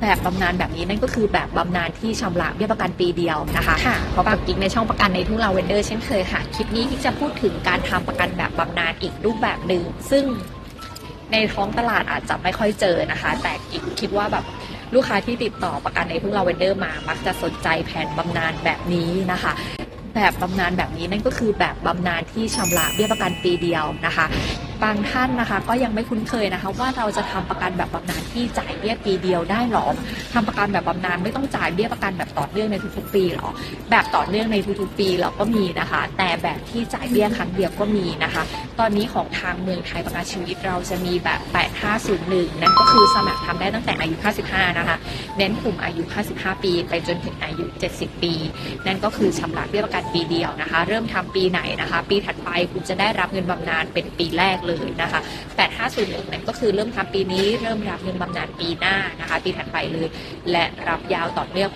แบบบำนาญแบบนี้นั่นก็คือแบบบำนาญที่ชำระเบี้ยประกันปีเดียวนะคะค่ะพบกับกิ๊กในช่องประกันในทุ่งลาเวนเดอร์เช่นเคยค่ะ คลิปนี้กิ๊กจะพูดถึงการทำประกันแบบบำนาญอีกรูปแบบหนึ่งซึ่งในท้องตลาดอาจจะไม่ค่อยเจอนะคะ แต่กิ๊กคิดว่าแบบลูกค้าที่ติดต่อประกันในทุ่งลาเวนเดอร์มา มักจะสนใจแผนบำนาญแบบนี้นะคะแบบบำนาญแบบนี้นั่นก็คือแบบบำนาญที่ชำระเบี้ยประกันปีเดียวนะคะ บางท่านนะคะ ก็ยังไม่คุ้นเคยนะคะ ว่าเราจะทำประกันแบบบำนาญที่จ่ายเบี้ยปีเดียวได้หรอทำประกันแบบบำนาญไม่ต้องจ่ายเบี้ยประกันแบบต่อเนื่องในทุกๆปีหรอ แบบต่อเนื่องในทุกๆปีเราก็มีนะคะ แต่แบบที่จ่ายเบี้ยครั้งเดียวก็มีนะคะ ตอนนี้ของทางเมืองไทยประกันชีวิตเราจะมีแบบ 8501 นั่นก็คือสมัครทำได้ตั้งแต่อายุ 55 นะคะ เน้นกลุ่มอายุ 55 ปี ไปจนถึงอายุ 70 ปี นั่นก็คือชำระเบี้ยประกันปีเดียวนะคะ เริ่มทำปีไหนนะคะ ปีถัดไปคุณจะได้รับเงินบำนาญเป็นปีแรกเลยนะคะ8501นั่นก็คือเริ่มทำปีนี้เริ่มรับเงินบำนาญปีหน้านะคะปีถัดไปเลย และรับยาวต่อเนื่อง